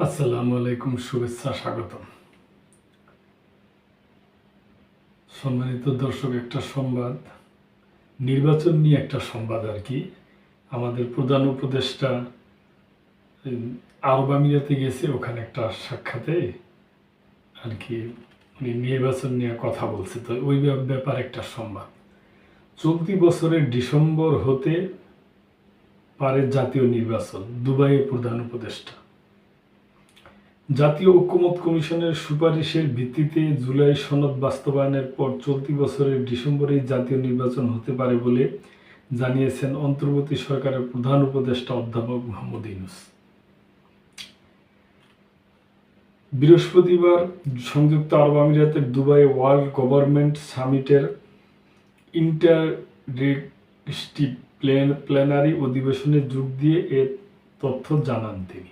আসসালামু আলাইকুম, শুভেচ্ছা, স্বাগতম। সম্মানিত দর্শক, একটা সংবাদ। নির্বাচন নিয়ে একটা সংবাদ আর কি। আমাদের প্রধান উপদেষ্টা আরব আমিরাতে গেছে, ওখানে একটা সাক্ষাতে আর কি উনি নির্বাচন নিয়ে কথা বলছে। তো ওই ব্যাপার একটা সংবাদ। চলতি বছরের ডিসেম্বর হতে পারে জাতীয় নির্বাচন, দুবাইয়ের প্রধান উপদেষ্টা। জাতীয় ঐক্যমত কমিশনের সুপারিশের ভিত্তিতে জুলাই সনদ বাস্তবায়নের পর চলতি বছরের ডিসেম্বরেই জাতীয় নির্বাচন হতে পারে বলে জানিয়েছেন অন্তর্বর্তী সরকারের প্রধান উপদেষ্টা অধ্যাপক মোহাম্মদ ইউনুস। বৃহস্পতিবার সংযুক্ত আরব আমিরাতের দুবাই ওয়ার্ল্ড গভর্নমেন্ট সামিটের ইন্টারেক্টিভ প্ল্যানারি অধিবেশনে যোগ দিয়ে এ তথ্য জানান তিনি।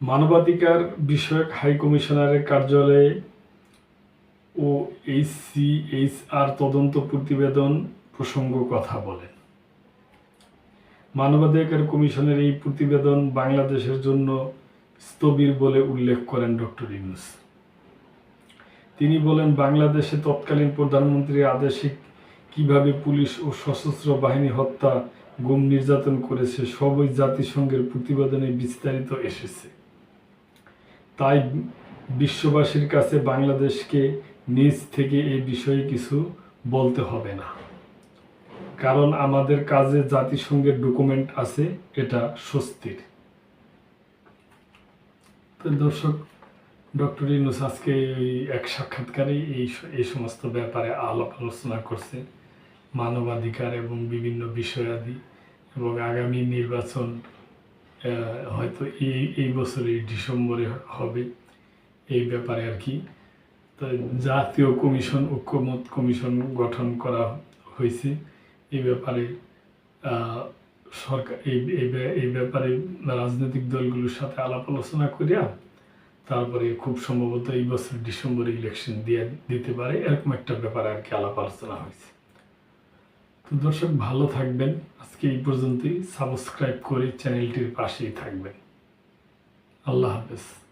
মানবাধিকার বিষয়ক হাই কমিশনারের কার্যালয়ে ও এইচসিএইচআর তদন্ত প্রতিবেদন প্রসঙ্গ কথা বলেন। মানবাধিকার কমিশনের এই প্রতিবেদন বাংলাদেশের জন্য স্থবির বলে উল্লেখ করেন ডক্টর ইউনুস। তিনি বলেন, বাংলাদেশে তৎকালীন প্রধানমন্ত্রীর আদেশে কীভাবে পুলিশ ও সশস্ত্র বাহিনী হত্যা, গুম, নির্যাতন করেছে, সবই জাতিসংঘের প্রতিবেদনে বিস্তারিত এসেছে। তাই বিশ্ববাসীর কাছে বাংলাদেশকে নিজ থেকে এই বিষয়ে কিছু বলতে হবে না। কারণ আমাদের কাজে জাতিসংঘের ডকুমেন্ট আছে, এটা স্বস্তির। দর্শক, ডক্টর ইনুস আজকে ওই এক সাক্ষাৎকারে এই এই সমস্ত ব্যাপারে আলাপ আলোচনা করছে। মানবাধিকার এবং বিভিন্ন বিষয়াদি এবং আগামী নির্বাচন হয়তো এই এই বছরের ডিসেম্বরে হবে এই ব্যাপারে আর কি। তো জাতীয় কমিশন, ঐক্যমত কমিশন গঠন করা হয়েছে এই ব্যাপারে। সরকার, এই এই ব্যা- এই ব্যাপারে রাজনৈতিক দলগুলোর সাথে আলাপ আলোচনা করিয়া তারপরে খুব সম্ভবত এই বছর ডিসেম্বরে ইলেকশন দিয়ে দিতে পারে, এরকম একটা ব্যাপারে আর কি আলাপ আলোচনা হয়েছে। তো দর্শক ভালো থাকবেন। আজকে এই পর্যন্তই। সাবস্ক্রাইব করে চ্যানেলটির পাশেই থাকবেন। আল্লাহ হাফেজ।